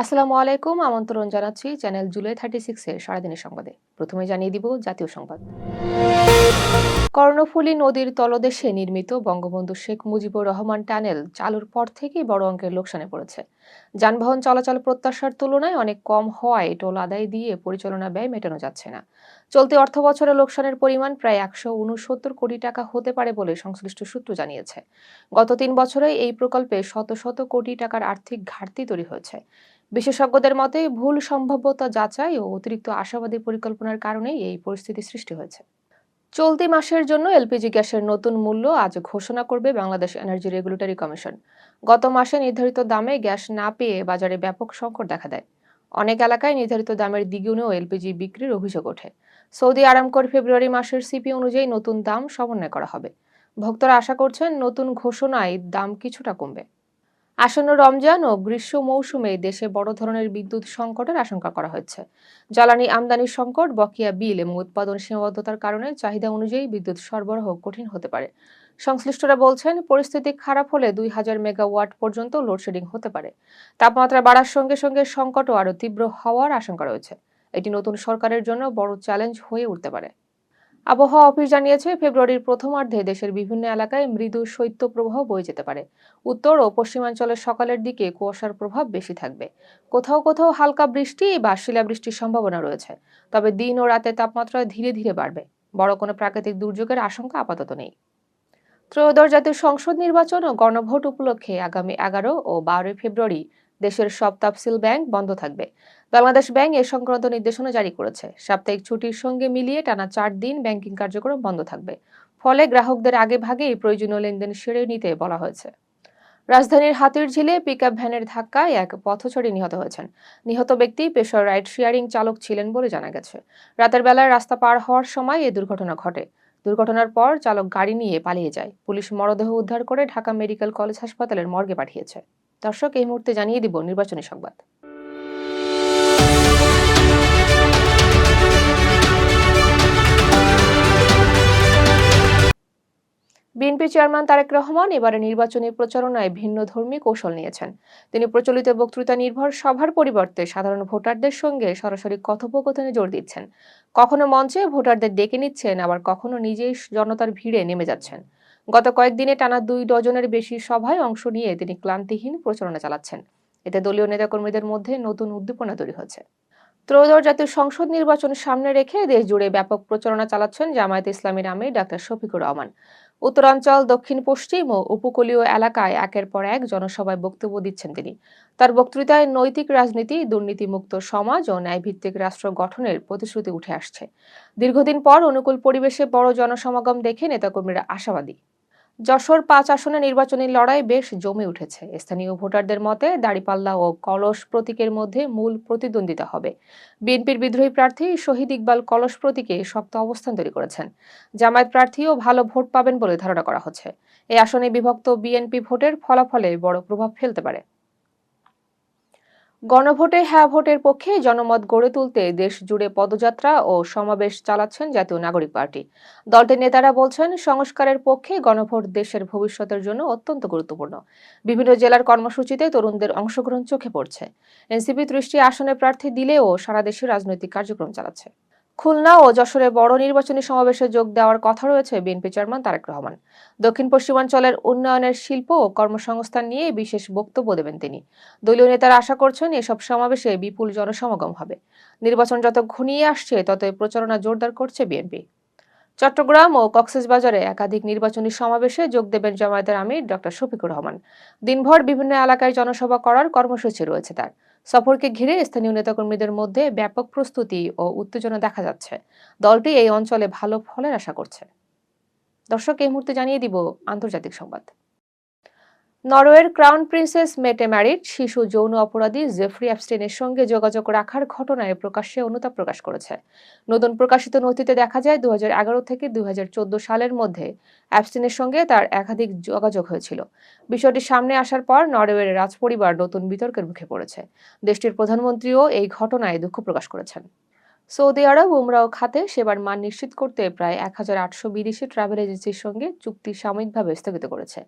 আসসালামু আলাইকুম, আমন্ত্রণ জানাচ্ছি চ্যানেল জুলাই থার্টি সিক্সের সারাদিনের সংবাদে। প্রথমে জানিয়ে দিব জাতীয় সংবাদ। কর্ণফুলী নদীর তলদেশে নির্মিত বঙ্গবন্ধু শেখ মুজিবুর রহমান টানেল চালুর পর থেকেই বড় অঙ্কের লোকসানে পড়েছে। যানবাহন চলাচল প্রত্যাশার তুলনায় অনেক কম হওয়ায় টোল আদায় দিয়ে পরিচালনা ব্যয় মেটানো যাচ্ছে না। চলতি অর্থ বছরে লোকসানের পরিমাণ প্রায় একশো উনসত্তর কোটি টাকা হতে পারে বলে সংশ্লিষ্ট সূত্র জানিয়েছে। গত তিন বছরে এই প্রকল্পে শত শত কোটি টাকার আর্থিক ঘাটতি তৈরি হয়েছে। বিশেষজ্ঞদের মতে, ভুল সম্ভাব্যতা যাচাই ও অতিরিক্ত আশাবাদী পরিকল্পনার কারণেই এই পরিস্থিতি সৃষ্টি হয়েছে। চলতি মাসের জন্য এলপিজি গ্যাসের নতুন মূল্য আজ ঘোষণা করবে বাংলাদেশ এনার্জি রেগুলেটরি কমিশন। গত মাসে নির্ধারিত দামে গ্যাস না পেয়ে বাজারে ব্যাপক সংকট দেখা দেয়। অনেক এলাকায় নির্ধারিত দামের দ্বিগুণেও এলপিজি বিক্রির অভিযোগ ওঠে। সৌদি আরামকোর ফেব্রুয়ারি মাসের সিপি অনুযায়ী নতুন দাম সমন্বয় করা হবে। ভক্তরা আশা করছেন নতুন ঘোষণায় দাম কিছুটা কমবে। আসন্ন রমজান ও গ্রীষ্ম মৌসুমে দেশে বড় ধরনের বিদ্যুৎ সংকটের আশঙ্কা করা হচ্ছে। জ্বালানি আমদানির সংকট, বকেয়া বিল এবং উৎপাদন সীমাবদ্ধতার কারণে চাহিদা অনুযায়ী বিদ্যুৎ সরবরাহ কঠিন হতে পারে। সংশ্লিষ্টরা বলছেন, পরিস্থিতি খারাপ হলে দুই হাজার মেগাওয়াট পর্যন্ত লোডশেডিং হতে পারে। তাপমাত্রা বাড়ার সঙ্গে সঙ্গে সংকটও আরও তীব্র হওয়ার আশঙ্কা রয়েছে। এটি নতুন সরকারের জন্য বড় চ্যালেঞ্জ হয়ে উঠতে পারে। আবহাওয়া অফিস জানিয়েছে, ফেব্রুয়ারির প্রথমার্ধে দেশের বিভিন্ন এলাকায় মৃদু শৈত্যপ্রবাহ বয়ে যেতে পারে। উত্তর ও পশ্চিমাঞ্চলের সকালের দিকে কুয়াশার প্রভাব বেশি থাকবে। কোথাও কোথাও হালকা বৃষ্টি বা শিলাবৃষ্টির সম্ভাবনা রয়েছে। তবে দিন ও রাতে তাপমাত্রা ধীরে ধীরে বাড়বে। বড় কোনো প্রাকৃতিক দুর্যোগের আশঙ্কা আপাতত নেই। ত্রয়োদশ জাতীয় সংসদ নির্বাচন ও গণভোট উপলক্ষে আগামী এগারো ও বারোই ফেব্রুয়ারি দেশের সব তাফসিল ব্যাংক বন্ধ থাকবে। বাংলাদেশ ব্যাংক এ সংক্রান্ত নির্দেশনা জারি করেছে। সাপ্তাহিক ছুটির সঙ্গে মিলিয়ে টানা চার দিন ব্যাংকিং কার্যক্রম বন্ধ থাকবে। ফলে গ্রাহকদের আগে ভাগেই প্রয়োজনীয় লেনদেন সেরে নিতে বলা হয়েছে। রাজধানীর হাতির ঝিলে পিকআপ ভ্যানের ধাক্কায় এক পথচরী নিহত হয়েছেন। নিহত ব্যক্তি পেশার রাইড শেয়ারিং চালক ছিলেন বলে জানা গেছে। রাতের বেলায় রাস্তা পার হওয়ার সময় এ দুর্ঘটনা ঘটে। দুর্ঘটনার পর চালক গাড়ি নিয়ে পালিয়ে যায়। পুলিশ মরদেহ উদ্ধার করে ঢাকা মেডিকেল কলেজ হাসপাতালের মর্গে পাঠিয়েছে। দর্শক, এই মুহূর্তে জানিয়ে দিব নির্বাচনী সংবাদ। বিএনপি চেয়ারম্যান তারেক রহমান এবারে নির্বাচনী প্রচারণায় ভিন্ন ধর্মী কৌশল নিয়েছেন। তিনি প্রচলিত বক্তৃতা নির্ভর সভার পরিবর্তে সাধারণ ভোটারদের সঙ্গে সরাসরি কথোপকথনে জোর দিচ্ছেন। কখনো মঞ্চে ভোটারদের ডেকে নিচ্ছেন, আবার কখনো নিজেই জনতার ভিড়ে নেমে যাচ্ছেন। গত কয়েকদিনে টানা দুই ডজনের বেশি সভায় অংশ নিয়ে তিনি ক্লান্তিহীন প্রচারণা চালাচ্ছেন। এতে দলীয় নেতাকর্মীদের মধ্যে নতুন উদ্দীপনা তৈরি হচ্ছে। ত্রয়োদশ জাতীয় সংসদ নির্বাচন সামনে রেখে দেশ জুড়ে ব্যাপক প্রচারণা চালাচ্ছেন জামায়াত ইসলামীর নামে ডাক্তার শফিকুর রহমান। উত্তরাঞ্চল, দক্ষিণ, পশ্চিম ও উপকূলীয় এলাকায় একের পর এক জনসভায় বক্তব্য দিচ্ছেন তিনি। তার বক্তৃতায় নৈতিক রাজনীতি, দুর্নীতিমুক্ত সমাজ ও ন্যায়ভিত্তিক রাষ্ট্র গঠনের প্রতিশ্রুতি উঠে আসছে। দীর্ঘদিন পর অনুকূল পরিবেশে বড় জনসমাগম দেখে নেতাকর্মীরা আশাবাদী। যশোর পাঁচ আসনে নির্বাচনী লড়াই বেশ জমে উঠেছে। স্থানীয় ভোটারদের মতে, দাড়িপাল্লা ও কলস প্রতীকের মধ্যে মূল প্রতিদ্বন্দ্বিতা হবে। বিএনপির বিদ্রোহী প্রার্থী শহীদ ইকবাল কলস প্রতীকে শক্ত অবস্থান তৈরি করেছেন। জামায়াত প্রার্থীও ভালো ভোট পাবেন বলে ধারণা করা হচ্ছে। এই আসনে বিভক্ত বিএনপি ভোটের ফলাফলে বড় প্রভাব ফেলতে পারে। গণভোটে হ্যাঁ ভোটের পক্ষে জনমত গড়ে তুলতে দেশ জুড়ে পদযাত্রা ও সমাবেশ চালাচ্ছেন জাতীয় নাগরিক পার্টি। দলটির নেতারা বলছেন, সংস্কারের পক্ষে গণভোট দেশের ভবিষ্যতের জন্য অত্যন্ত গুরুত্বপূর্ণ। বিভিন্ন জেলার কর্মসূচিতে তরুণদের অংশগ্রহণ চোখে পড়ছে। এনসিপি ত্রিশটি আসনে প্রার্থী দিলেও সারা দেশে রাজনৈতিক কার্যক্রম চালাচ্ছে। খুলনা ও যশোরে বড় নির্বাচনী সমাবেশে যোগ দেওয়ার কথা রয়েছে বিএনপি চেয়ারম্যান তারেক রহমান। দক্ষিণ পশ্চিমাঞ্চলের উন্নয়নের শিল্প ও কর্মসংস্থান নিয়ে বিশেষ বক্তব্য দেবেন তিনি। দলীয় নেতারা আশা করছেন এসব সমাবেশে বিপুল জনসমাগম হবে। নির্বাচন যত ঘনিয়ে আসছে, ততই প্রচারণা জোরদার করছে বিএনপি। চট্টগ্রাম ও কক্সবাজারে একাধিক নির্বাচনী সমাবেশে যোগ দেবেন জামায়াতের আমির ডক্টর শফিকুর রহমান। দিনভর বিভিন্ন এলাকায় জনসভা করার কর্মসূচি রয়েছে তার। সফরকে ঘিরে স্থানীয় নেতাকর্মীদের মধ্যে ব্যাপক প্রস্তুতি ও উত্তেজনা দেখা যাচ্ছে। দলটি এই অঞ্চলে ভালো ফলের আশা করছে। দর্শক, এই মুহূর্তে জানিয়ে দিব আন্তর্জাতিক সংবাদ। নরওয়ের ক্রাউন প্রিন্সেস মেটে ম্যারিড, শিশু, যৌন অপরাধী জেফরি অ্যাপস্টেনের সঙ্গে যোগাযোগ রাখার ঘটনায় প্রকাশ্যে অনুতাপ প্রকাশ করেছে। নতুন প্রকাশিত নথিতে দেখা যায় দুই হাজার এগারো থেকে দুই হাজার চোদ্দ সালের মধ্যে অ্যাপস্টেনের সঙ্গে তার একাধিক যোগাযোগ হয়েছিল। বিষয়টি সামনে আসার পর নরওয়ের রাজপরিবার নতুন বিতর্কের মুখে পড়েছে। দেশটির প্রধানমন্ত্রীও এই ঘটনায় দুঃখ প্রকাশ করেছেন। সৌদি আরব উমরাও খাতে সেবার মান নিশ্চিত করতে প্রায় এক হাজার আটশো বিদেশি ট্রাভেল এজেন্সির সঙ্গে চুক্তি সাময়িকভাবে স্থগিত করেছে।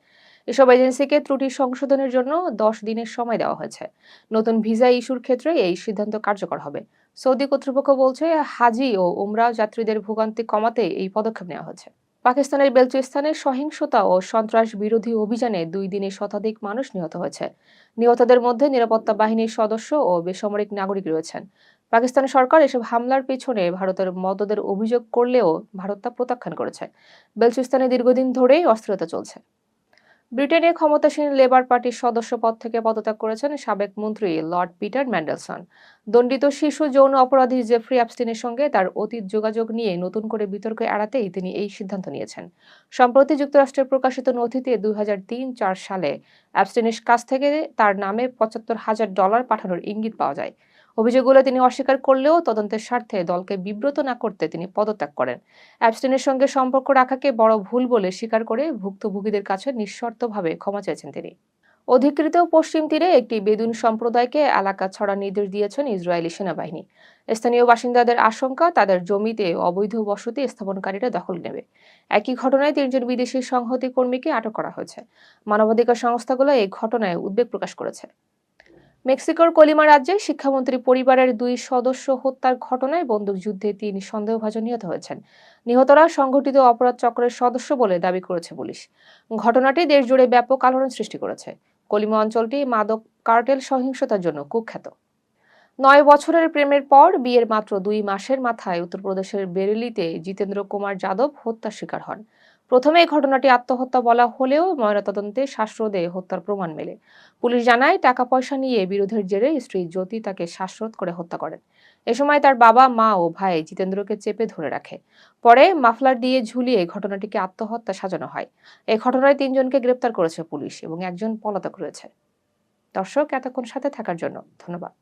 এসব এজেন্সিকে ত্রুটি সংশোধনের জন্য দশ দিনের সময় দেওয়া হয়েছে। নতুন ভিসা ইস্যুর ক্ষেত্রে এই সিদ্ধান্ত কার্যকর হবে। সৌদি কর্তৃপক্ষ বলছে, হাজি ও উমরা যাত্রীদের ভোগান্তি কমাতে এই পদক্ষেপ নেওয়া হয়েছে। পাকিস্তানের বেলুচিস্তানে সহিংসতা ও সন্ত্রাস বিরোধী অভিযানে দুই দিনে শতাধিক মানুষ নিহত হয়েছে। নিহতদের মধ্যে নিরাপত্তা বাহিনীর সদস্য ও বেসামরিক নাগরিক রয়েছেন। পাকিস্তান সরকার এসব হামলার পেছনে ভারতের মদদের অভিযোগ করলেও ভারত তা প্রত্যাখ্যান করেছে। বেলুচিস্তানে দীর্ঘদিন ধরেই অস্থিরতা চলছে। ব্রিটেনে ক্ষমতাসীন লেবার পার্টির সদস্য পদ থেকে পদত্যাগ করেছেন সাবেক মন্ত্রী লর্ড পিটার ম্যান্ডেলসন। দণ্ডিত শিশু, যৌন অপরাধী জেফ্রি অ্যাপস্টিনের সঙ্গে তার অতীত যোগাযোগ নিয়ে নতুন করে বিতর্ক এড়াতেই তিনি এই সিদ্ধান্ত নিয়েছেন। সম্প্রতি যুক্তরাষ্ট্রের প্রকাশিত নথিতে দুই চার সালে অ্যাপস্টিনের কাছ থেকে তার নামে পঁচাত্তর হাজার ডলার পাঠানোর ইঙ্গিত পাওয়া যায়। অভিযোগগুলো তিনি অস্বীকার করলেও তদন্তের স্বার্থে দলকে বিব্রত না করতে তিনি পদত্যাগ করেন। অ্যাপস্টিনের সঙ্গে সম্পর্ক রাখাকে বড় ভুল বলে স্বীকার করে ভুক্তভোগীদের কাছে নিঃশর্তভাবে ক্ষমা চেয়েছেন তিনি। অধিকৃত পশ্চিম তীরে একটি বেদুন সম্প্রদায়কে এলাকা ছড়া নির্দেশ দিয়েছেন ইসরায়েলি সেনাবাহিনী। স্থানীয় বাসিন্দাদের আশঙ্কা, তাদের জমিতে অবৈধ বসতি স্থাপনকারীরা দখল নেবে। একই ঘটনায় তিনজন বিদেশি সংহতি কর্মীকে আটক করা হয়েছে। মানবাধিকার সংস্থাগুলো এই ঘটনায় উদ্বেগ প্রকাশ করেছে। মেক্সিকোর কলিমা রাজ্যে শিক্ষামন্ত্রী পরিবারের দুই সদস্য হত্যার ঘটনায় বন্দুকযুদ্ধে তিন সন্দেহভাজন নিহত হয়েছেন। নিহতরা সংঘটিত অপরাধ চক্রের সদস্য বলে দাবি করেছে পুলিশ। ঘটনাটি দেশজুড়ে ব্যাপক আলোড়ন সৃষ্টি করেছে। কলিমা অঞ্চলটি মাদক, কার্টেল সহিংসতার জন্য কুখ্যাত। নয় বছরের প্রেমের পর বিয়ের মাত্র দুই মাসের মাথায় উত্তরপ্রদেশের বেরেলিতে জিতেন্দ্র কুমার যাদব হত্যার শিকার হন। প্রথমে এই ঘটনাটি আত্মহত্যা বলা হলেও ময়নাতদন্তে শ্বাসরোধে হত্যার প্রমাণ মেলে। পুলিশ জানায় টাকা পয়সা নিয়ে বিরোধের জেরে স্ত্রী জ্যোতি তাকে শ্বাসরোধ করে হত্যা করেন। এ সময় তার বাবা, মা ও ভাই জিতেন্দ্রকে চেপে ধরে রাখে। পরে মাফলার দিয়ে ঝুলিয়ে ঘটনাটিকে আত্মহত্যা সাজানো হয়। এ ঘটনায় তিনজনকে গ্রেপ্তার করেছে পুলিশ এবং একজন পলাতক রয়েছে। দর্শক, এতক্ষণ সাথে থাকার জন্য ধন্যবাদ।